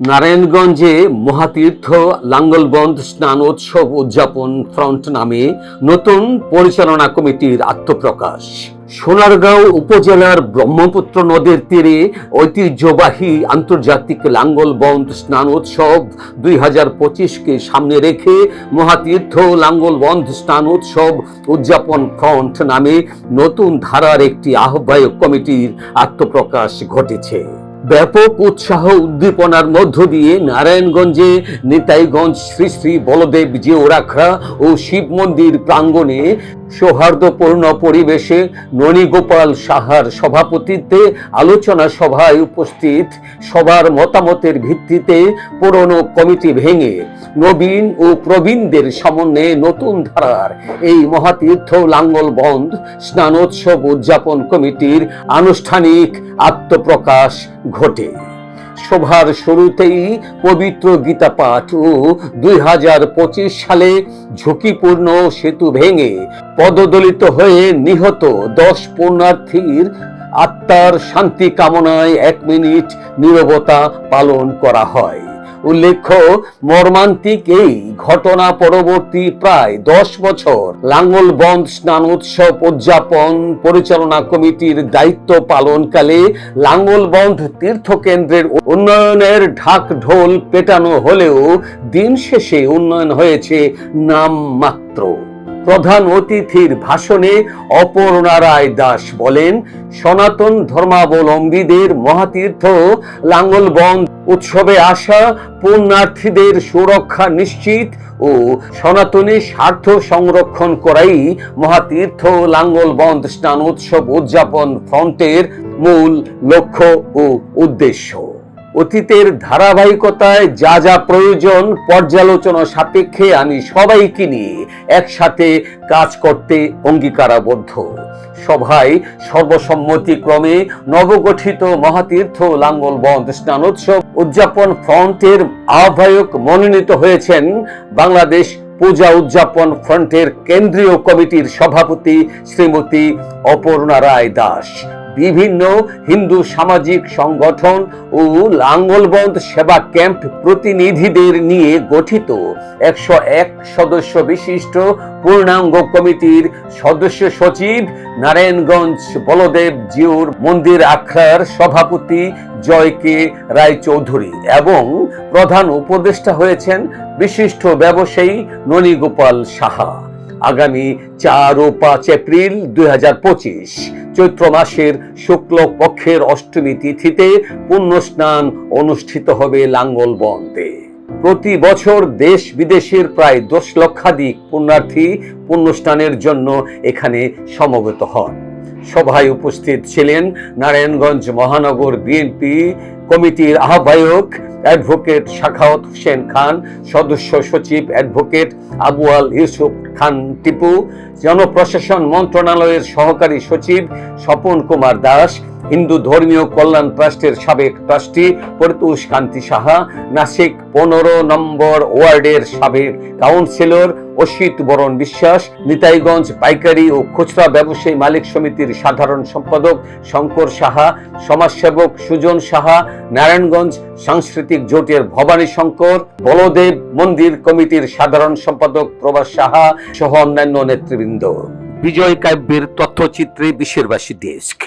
নারায়ণগঞ্জে মহাতীর্থ লাঙ্গলবন্ধ স্নান উৎসব উদযাপন ফ্রন্ট নামে নতুন পরিচালনা কমিটির আত্মপ্রকাশ। সোনারগাঁও উপজেলার ব্রহ্মপুত্র নদের তীরে ঐতিহ্যবাহী আন্তর্জাতিক লাঙ্গলবন্ধ স্নান উৎসব দুই হাজার পঁচিশকে সামনে রেখে মহাতীর্থ লাঙ্গলবন্ধ স্নান উৎসব উদযাপন ফ্রন্ট নামে নতুন ধারার একটি আহ্বায়ক কমিটির আত্মপ্রকাশ ঘটেছে। ব্যাপক উৎসাহ উদ্দীপনার মধ্য দিয়ে নারায়ণগঞ্জে নেতাইগঞ্জ শ্রী শ্রী বলদেব জিওরাখড়া ও শিব মন্দির প্রাঙ্গণে সৌহার্দ্যপূর্ণ পরিবেশে ননীগোপাল সাহার সভাপতিত্বে আলোচনা সভায় উপস্থিত সবার মতামতের ভিত্তিতে পুরনো কমিটি ভেঙে নবীন ও প্রবীণদের সমন্বয়ে নতুন ধারার এই মহাতীর্থ লাঙ্গল বন্ধ স্নানোৎসব উদযাপন কমিটির আনুষ্ঠানিক আত্মপ্রকাশ ঘটে। সভার শুরুতেই পবিত্র গীতা পাঠ ও দুই হাজার পঁচিশ সালে ঝুঁকিপূর্ণ সেতু ভেঙে পদদলিত হয়ে নিহত দশ পুণ্যার্থীর আত্মার শান্তি কামনায় এক মিনিট নীরবতা পালন করা হয়। উল্লেখ্য, মর্মান্তিক এই ঘটনা পরবর্তী প্রায় দশ বছর লাঙ্গলবন্ধ স্নান উৎসব উদযাপন পরিচালনা কমিটির দায়িত্ব পালনকালে লাঙ্গলবন্ধ তীর্থকেন্দ্রের উন্নয়নের ঢাক ঢোল পেটানো হলেও দিন শেষে উন্নয়ন হয়েছে নাম মাত্র প্রধান অতিথির ভাষণে অপর্ণা রায় দাস বলেন, সনাতন ধর্মাবলম্বীদের মহাতীর্থ লাঙ্গলবন্ধ উৎসবে আসা পুণ্যার্থীদের সুরক্ষা নিশ্চিত ও সনাতনী স্বার্থ সংরক্ষণ করাই মহাতীর্থ লাঙ্গল লাঙ্গলবন্ধ স্নান উৎসব উদযাপন ফ্রন্টের মূল লক্ষ্য ও উদ্দেশ্য। অতীতের ধারাবাহিকতায় যা যা প্রয়োজন পর্যালোচনা সাপেক্ষে আমি সবাইকে নিয়ে একসাথে কাজ করতে অঙ্গীকারাবদ্ধ। সভায় সর্বসম্মতিক্রমে নবগঠিত মহাতীর্থ লাঙ্গল বন্ধ স্নানোৎসব উদযাপন ফ্রন্টের আহ্বায়ক মনোনীত হয়েছেন বাংলাদেশ পূজা উদযাপন ফ্রন্টের কেন্দ্রীয় কমিটির সভাপতি শ্রীমতী অপর্ণা রায় দাস। বিভিন্ন হিন্দু সামাজিক সংগঠন ও লাঙ্গলবন্ধ সেবা ক্যাম্প প্রতিনিধিদের নিয়ে গঠিত। একশো এক সদস্য বিশিষ্ট পূর্ণাঙ্গ কমিটির সদস্য সচিব নারায়ণগঞ্জ বলদেব জিউর মন্দির আখড়ার সভাপতি জয় কে রায়চৌধুরী এবং প্রধান উপদেষ্টা হয়েছেন বিশিষ্ট ব্যবসায়ী ননীগোপাল সাহা। আগামী চার ও পাঁচ এপ্রিল দুই হাজার পঁচিশ, চৈত্র মাসের শুক্ল পক্ষের অষ্টমী তিথিতে পুণ্য স্নান অনুষ্ঠিত হবে লাঙ্গল বন্দে প্রতি বছর দেশ বিদেশের প্রায় দশ লক্ষাধিক পুণ্যার্থী পুণ্যস্নানের জন্য এখানে সমবেত হন। সভায় উপস্থিত ছিলেন নারায়ণগঞ্জ মহানগর বিএনপি কমিটির আহ্বায়ক অ্যাডভোকেট শাখাওয়াত হোসেন খান, সদস্য সচিব অ্যাডভোকেট আবুয়াল ইউসুফ খান টিপু, জনপ্রশাসন মন্ত্রণালয়ের সহকারী সচিব স্বপন কুমার দাস, হিন্দু ধর্মীয় কল্যাণ ট্রাস্টের সাবেক ট্রাস্টি পরিতোষ কান্তি সাহা, নাসিক পনেরো নম্বর ওয়ার্ডের সাবেক কাউন্সিলর অসিত বরণ বিশ্বাস, নিতাইগঞ্জ পাইকারি ও খুচরা ব্যবসায়ী মালিক সমিতির সাধারণ সম্পাদক শঙ্কর সাহা, সমাজসেবক সুজন সাহা, নারায়ণগঞ্জ সাংস্কৃতিক জোটের ভবানী শঙ্কর বলদেব মন্দির কমিটির সাধারণ সম্পাদক প্রভাস সাহা সহ অন্যান্য নেতৃবৃন্দ। বিজয় কাব্যের তথ্যচিত্রে বিশেরবাসী ডেস্ক।